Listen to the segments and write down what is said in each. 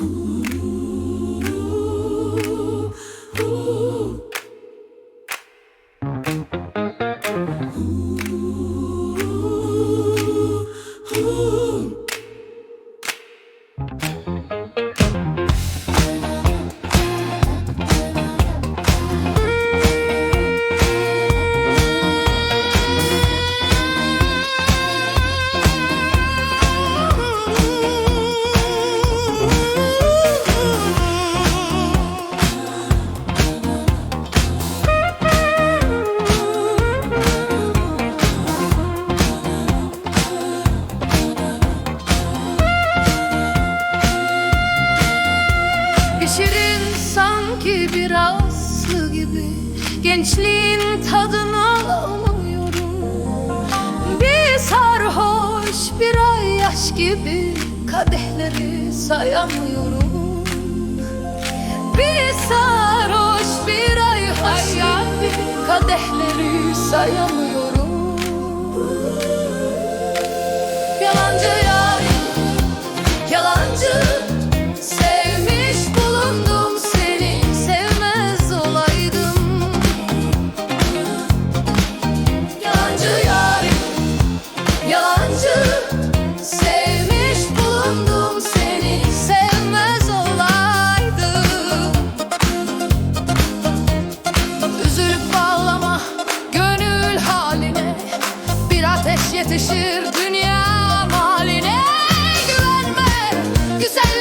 Ooh. gençliğin tadını alamıyorum Bir sarhoş bir ay yaş gibi kadehleri sayamıyorum. Bir sarhoş bir ay yaş gibi kadehleri sayamıyorum. Cause I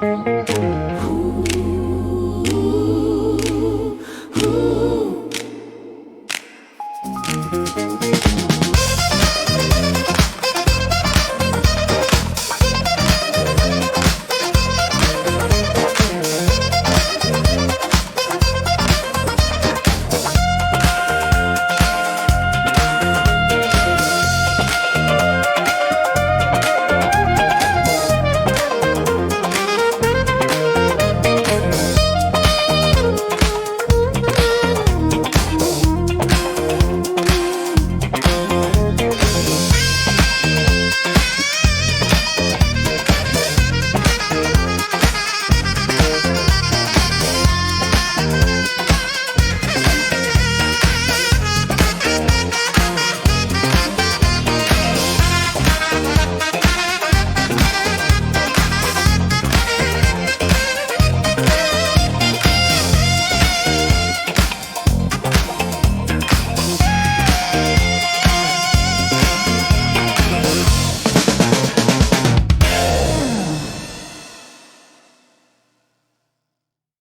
Mm-hmm.